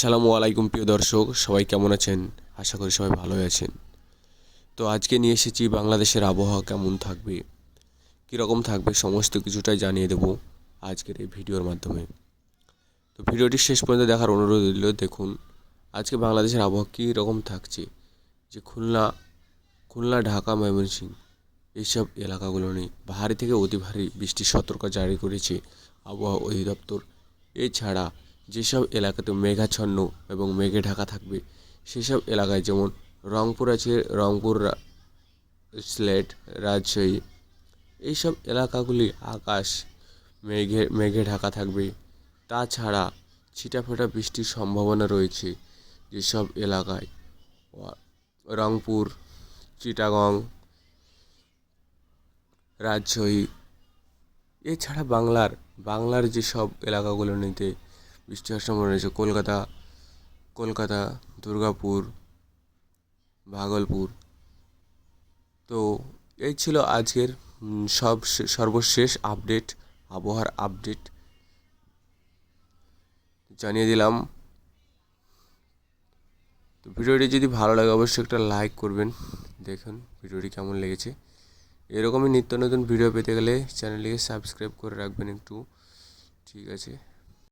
আসসালামু আলাইকুম প্রিয় দর্শক, সবাই কেমন আছেন? আশা করি সবাই ভালোই আছেন। তো আজকে নিয়ে এসেছি বাংলাদেশের আবহাওয়া কেমন থাকবে, কীরকম থাকবে, সমস্ত কিছুটাই জানিয়ে দেবো আজকের এই ভিডিওর মাধ্যমে। তো ভিডিওটি শেষ পর্যন্ত দেখার অনুরোধ রইল, দেখুন আজকে বাংলাদেশের আবহাওয়া কী রকম থাকছে, যে খুলনা খুলনা, ঢাকা, ময়মনসিংহ এইসব এলাকাগুলো নিয়ে ভারী থেকে অতি ভারী বৃষ্টির সতর্ক জারি করেছে আবহাওয়া অধিদপ্তর। এছাড়া যেসব এলাকাতে মেঘাচ্ছন্ন এবং মেঘে ঢাকা থাকবে, সেসব এলাকায় যেমন রংপুর আছে, রংপুর সিলেট, রাজশাহী, এইসব এলাকাগুলি আকাশ মেঘে মেঘে ঢাকা থাকবে। তাছাড়া ছিটাফোটা বৃষ্টির সম্ভাবনা রয়েছে যেসব এলাকায়। রংপুর, চিটাগং, রাজশাহী, এছাড়া বাংলার বাংলার যেসব এলাকাগুলো নিতে বৃষ্টি হওয়ার সম্ভাবনা রয়েছে। কলকাতা কলকাতা, দুর্গাপুর, ভাগলপুর। তো এই ছিল আজকের সব সর্বশেষ আপডেট, আবহাওয়ার আপডেট। জানিয়ে দিলাম। তো ভিডিওটি যদি ভালো লাগে, অবশ্যই একটা লাইক করবেন। দেখুন ভিডিওটি কেমন লেগেছে। এরকমই নিত্য নতুন ভিডিও পেতে গেলে চ্যানেলটিকে সাবস্ক্রাইব করে রাখবেন একটু। ঠিক আছে।